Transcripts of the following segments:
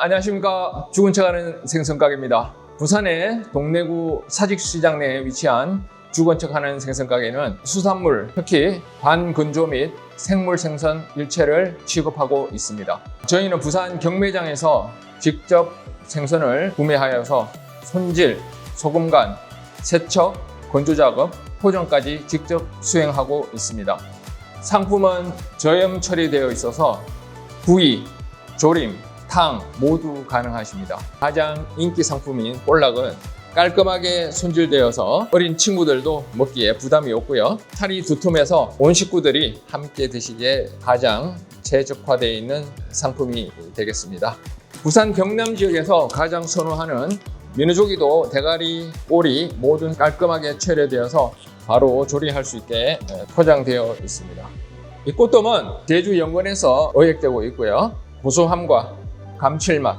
안녕하십니까 죽은 척하는 생선가게입니다. 부산의 동래구 사직시장 내에 위치한 죽은 척하는 생선가게는 수산물, 특히 반건조 및 생물 생선 일체를 취급하고 있습니다. 저희는 부산 경매장에서 직접 생선을 구매하여서 손질, 소금간, 세척, 건조 작업, 포장까지 직접 수행하고 있습니다. 상품은 저염 처리되어 있어서 구이, 조림, 탕 모두 가능하십니다. 가장 인기 상품인 볼락은 깔끔하게 손질되어서 어린 친구들도 먹기에 부담이 없고요. 살이 두툼해서 온 식구들이 함께 드시기에 가장 최적화되어 있는 상품이 되겠습니다. 부산 경남 지역에서 가장 선호하는 민우조기도 대가리, 꼬리 모두 깔끔하게 처리되어서 바로 조리할 수 있게 포장되어 있습니다. 이 꽃돔은 제주 연근에서 어획되고 있고요. 고소함과 감칠맛,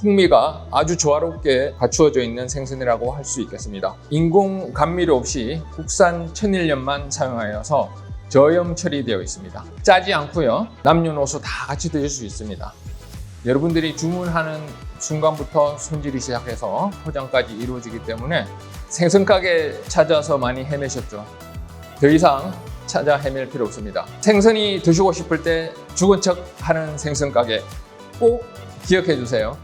풍미가 아주 조화롭게 갖추어져 있는 생선이라고 할 수 있겠습니다. 인공 감미료 없이 국산 천일염만 사용하여서 저염 처리되어 있습니다. 짜지 않고요. 남녀노소 다 같이 드실 수 있습니다. 여러분들이 주문하는 순간부터 손질이 시작해서 포장까지 이루어지기 때문에 생선 가게 찾아서 많이 헤매셨죠. 더 이상 찾아 헤맬 필요 없습니다. 생선이 드시고 싶을 때 죽은 척 하는 생선 가게 꼭 기억해 주세요.